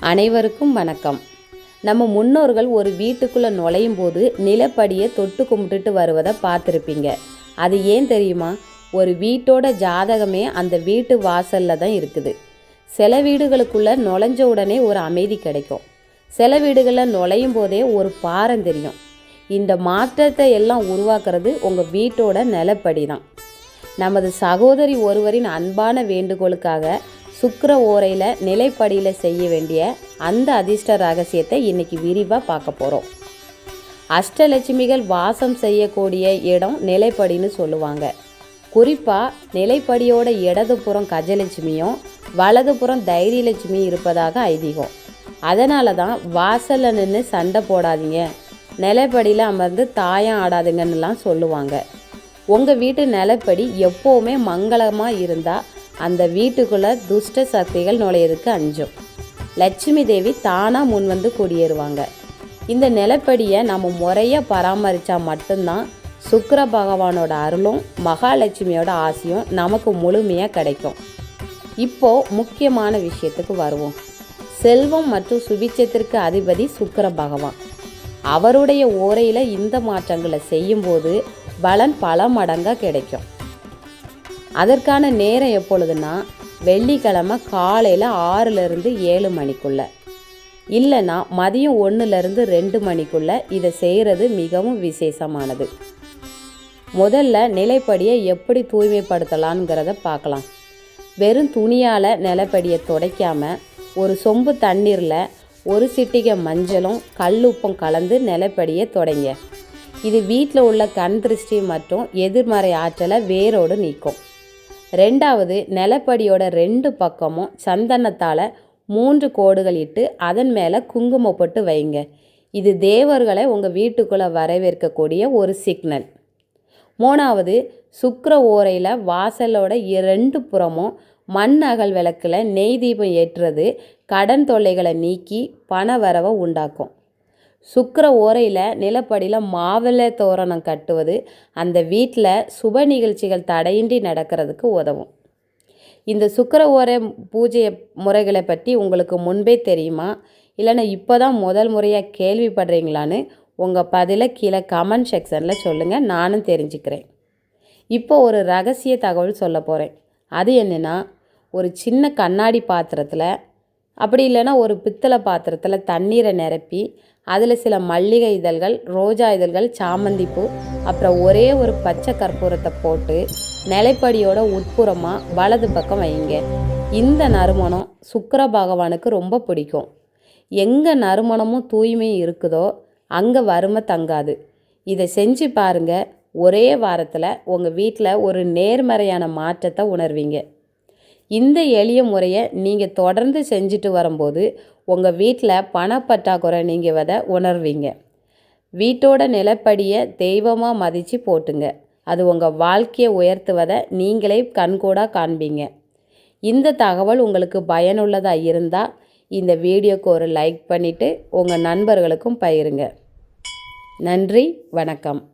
அனைவருக்கும் வணக்கம். நம்ம முன்னோர்கள் ஒரு வீட்டுக்குள்ளே நுழையும் போது நிலப்படியை தொட்டு கும்பிட்டுட்டு வருவதை பார்த்துருப்பீங்க. அது ஏன் தெரியுமா? ஒரு வீட்டோட ஜாதகமே அந்த வீட்டு வாசலில் தான் இருக்குது. சில வீடுகளுக்குள்ளே நுழைஞ்ச உடனே ஒரு அமைதி கிடைக்கும். சில வீடுகளில் நுழையும் போதே ஒரு பாரம் தெரியும். இந்த மாற்றத்தை எல்லாம் உருவாக்குறது உங்கள் வீட்டோட நிலப்படி தான். நமது சகோதரி ஒருவரின் அன்பான வேண்டுகோளுக்காக சுக்கர ஓரையில் நிலைப்படியில் செய்ய வேண்டிய அந்த அதிர்ஷ்ட ரகசியத்தை இன்னைக்கு விரிவாக பார்க்க போகிறோம் அஷ்டலட்சுமிகள் வாசம் செய்யக்கூடிய இடம் நிலைப்படின்னு சொல்லுவாங்க. குறிப்பாக நிலைப்படியோட இடதுபுறம் கஜலட்சுமியும் வலதுபுறம் தைரியலட்சுமியும் இருப்பதாக ஐதீகம். அதனால தான் வாசலில் நின்று சண்டை போடாதீங்க. நிலைப்படியில் அமர்ந்து தாயம் ஆடாதுங்கன்னுலாம் சொல்லுவாங்க. உங்கள் வீட்டு நிலப்படி எப்போவுமே மங்களமாக இருந்தால் அந்த வீட்டுக்குள்ளே துஷ்ட சக்திகள் நுழையிறதுக்கு அஞ்சும் லட்சுமி தேவி தானாக முன் வந்து குடியேறுவாங்க. இந்த நிலப்படியை நம்ம முறையாக பராமரித்தா மட்டும்தான் சுக்கர பகவானோட அருளும் மகாலட்சுமியோட ஆசையும் நமக்கு முழுமையாக கிடைக்கும். இப்போது முக்கியமான விஷயத்துக்கு வருவோம். செல்வம் மற்றும் சுபிச்சத்திற்கு அதிபதி சுக்கர பகவான். அவருடைய ஓரையில் இந்த மாற்றங்களை செய்யும்போது பலன் பல மடங்காக கிடைக்கும். அதற்கான நேரம் எப்பொழுதுனா வெள்ளிக்கிழமை காலையில் ஆறுலேருந்து ஏழு மணிக்குள்ளே. இல்லைன்னா மதியம் ஒன்றுலேருந்து ரெண்டு மணிக்குள்ளே இதை செய்கிறது மிகவும் விசேஷமானது. முதல்ல நிலைப்படியை எப்படி தூய்மைப்படுத்தலாங்கிறத பார்க்கலாம். வெறும் துணியால் நிலப்படியை துடைக்காமல் ஒரு சொம்பு தண்ணீரில் ஒரு சிட்டிகை மஞ்சளும் கல்லுப்பும் கலந்து நிலப்படியை தொடங்க. இது வீட்டில் உள்ள கண் திருஷ்டி மற்றும் எதிர்மறை ஆற்றலை வேரோடு நீக்கும். ரெண்டாவது நிலப்படியோட ரெண்டு பக்கமும் சந்தனத்தால் மூன்று கோடுகள் இட்டு அதன் மேலே குங்குமம் போட்டு வைங்க. இது தேவர்களை உங்கள் வீட்டுக்குள்ளே வரவேற்கக்கூடிய ஒரு சிக்னல். மூணாவது சுக்கர ஓரையில் வாசலோட இரண்டு புறமும் மண் அகல் விளக்கில் நெய் தீபம் ஏற்றுறது கடன் தொல்லைகளை நீக்கி பண வரவை உண்டாக்கும். சுக்கர ஓரையில் நிலப்படியில் மாவிளை தோரணம் கட்டுவது அந்த வீட்டில் சுப நிகழ்ச்சிகள் தடையின்றி நடக்கிறதுக்கு உதவும். இந்த சுக்கர ஓரை பூஜை முறைகளை பற்றி உங்களுக்கு முன்பே தெரியுமா? இல்லைன்னா இப்போ தான் முதல் முறையாக கேள்விப்படுறீங்களான்னு உங்கள் பதிலை கீழே கமெண்ட் செக்ஷனில் சொல்லுங்கள் நானும் தெரிஞ்சுக்கிறேன். இப்போ ஒரு ரகசிய தகவல் சொல்ல போகிறேன் அது என்னென்னா ஒரு சின்ன கண்ணாடி பாத்திரத்தில் அப்படி இல்லைன்னா ஒரு பித்தளை பாத்திரத்தில் தண்ணீரை நிரப்பி அதில் சில மல்லிகை இதழ்கள் ரோஜா இதழ்கள் சாமந்தி பூ அப்புறம் ஒரே ஒரு பச்சை கற்பூரத்தை போட்டு நிலைப்படியோட உட்புறமாக வலது பக்கம் வைங்க. இந்த நறுமணம் சுக்கர பகவானுக்கு ரொம்ப பிடிக்கும். எங்கே நறுமணமும் தூய்மையும் இருக்குதோ அங்கே வறுமை தங்காது. இதை செஞ்சு பாருங்கள் ஒரே வாரத்தில் உங்கள் வீட்டில் ஒரு நேர்மறையான மாற்றத்தை உணர்வீங்க. இந்த எளிய முறையை நீங்கள் தொடர்ந்து செஞ்சுட்டு வரும்போது உங்கள் வீட்டில் பணப்பற்றாக்குறை நீங்கள் வத உணர்வீங்க. வீட்டோட நிலப்படியை தெய்வமாக மதித்து போட்டுங்க. அது உங்கள் வாழ்க்கையை உயர்த்துவதை நீங்களே கண்கூடாக காண்பீங்க. இந்த தகவல் உங்களுக்கு பயனுள்ளதாக இருந்தால் இந்த வீடியோக்கு ஒரு லைக் பண்ணிவிட்டு உங்கள் நண்பர்களுக்கும் பயிருங்க நன்றி வணக்கம்.